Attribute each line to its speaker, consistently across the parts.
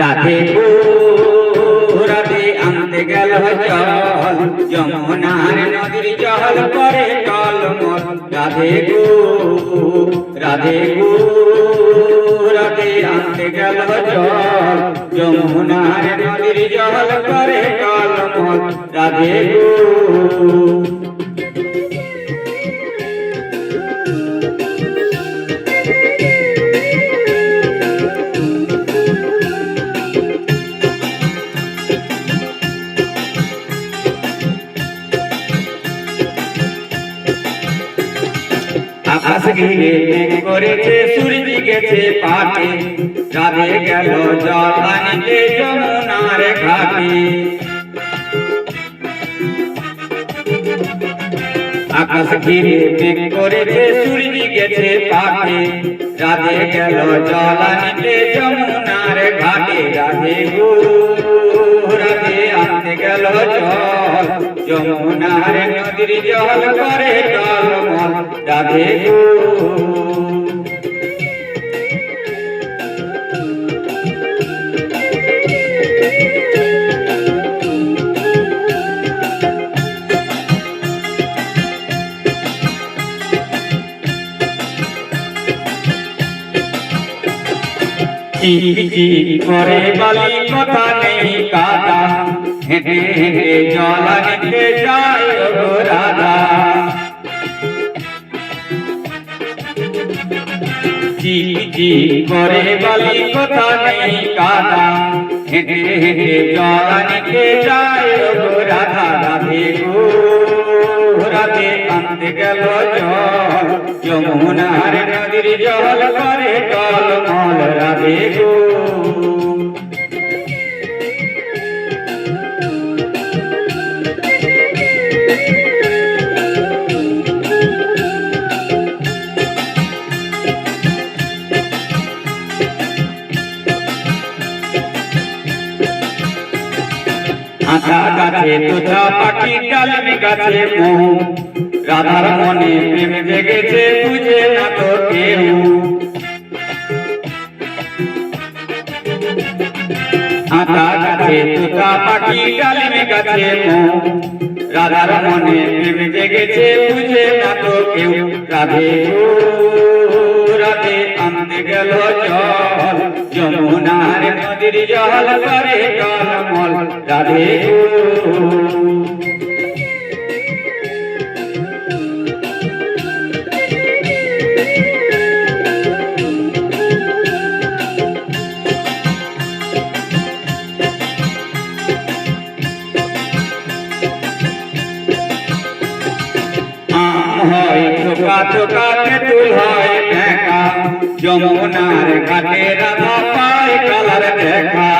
Speaker 1: রাধে গো রাধে আনতে গেল জল যমুনার নদীর জল করে টলমল। রাধে গো রাধে গো রাধে আনতে গেল জল। যমুনার নদীর জল করে টলমল। রাধে গো ঘিরে করেছে, সূর্য গেছে পাটে। রাধে গেল জল যমুনার ঘাটে। আকাশ ঘিরে মেঘ করেছে, সূর্য গেছে পাটে। রাধে গেল জল আনিতে যমুনার ঘাটে। রাধে গো রাধে আনতে গেল জল। যমুনার নদীর জল করে টলমল রাধে করে বালি কথা নেই কাদা। হেঁটে হেঁটে জল আনিতে যায় চিকি করে বালি, কথা নেই কাদা। হেঁটে হেঁটে জল আনিতে যায় গো রাধা, রাধে গো, রাধে আনতে গেল জল। যমুনার নদীর জল করে টলমল, রাধে গো আশা গাছে তোতা পাখি ডালমে গাছে মোহ। রাধার মনে প্রেম জেগেছে, বুঝে না তো কেউ। গাছে তোতা পাখি ডালমে গাছে মোহ। রাধার মনে প্রেম জেগেছে, বুঝে না তো কেউ। রাধে রাধে আনতে গেল জল করে টলমল রাধে হয় থোকা থোকা তেঁতুল হয় দেখা যমুনার ঘাটে রাধা পায় কালার দেখা।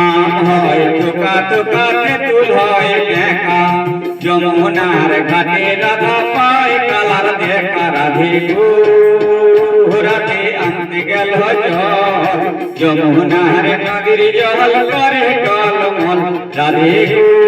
Speaker 1: আম হয় হয় দেখা। যমুনার ঘাটে রাধা পায় কালার দেখা রাধে গো রাধে আনতে গেল যমুনার নদীর জল করে টলমল রাধে গো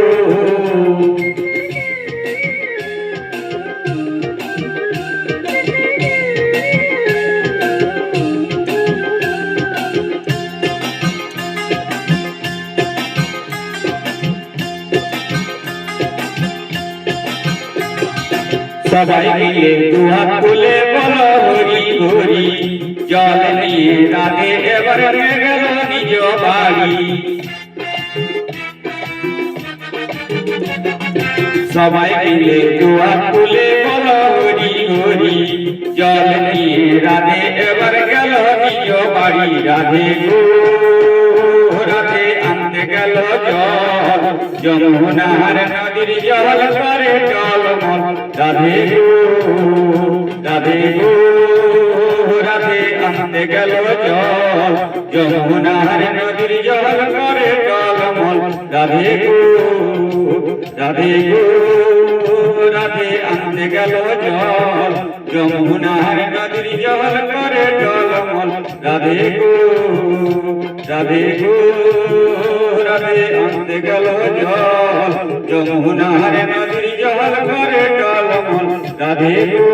Speaker 1: সবাই মিলে দুহাত তুলে বলো হরি হরি জল নিয়ে রাধে এবার গেল নিজ বাড়ি সবাই মিলে দুহাত তুলে বলো হরি হরি জল নিয়ে রাধে এবার গেল নিজ বাড়ি রাধে গো রাধে আনতে গেল জল। যমুনার নদীর জল করে টলমল রাধে রাধে রাধে আনতে গেল জল যমুনার নদীর জল করে টলমল রাধে রাধে রাধে আনতে গেল জল যমুনার নদীর জল করে টলমল রাধে রাধে রাধে আনতে গেল জল যমুনার Deus.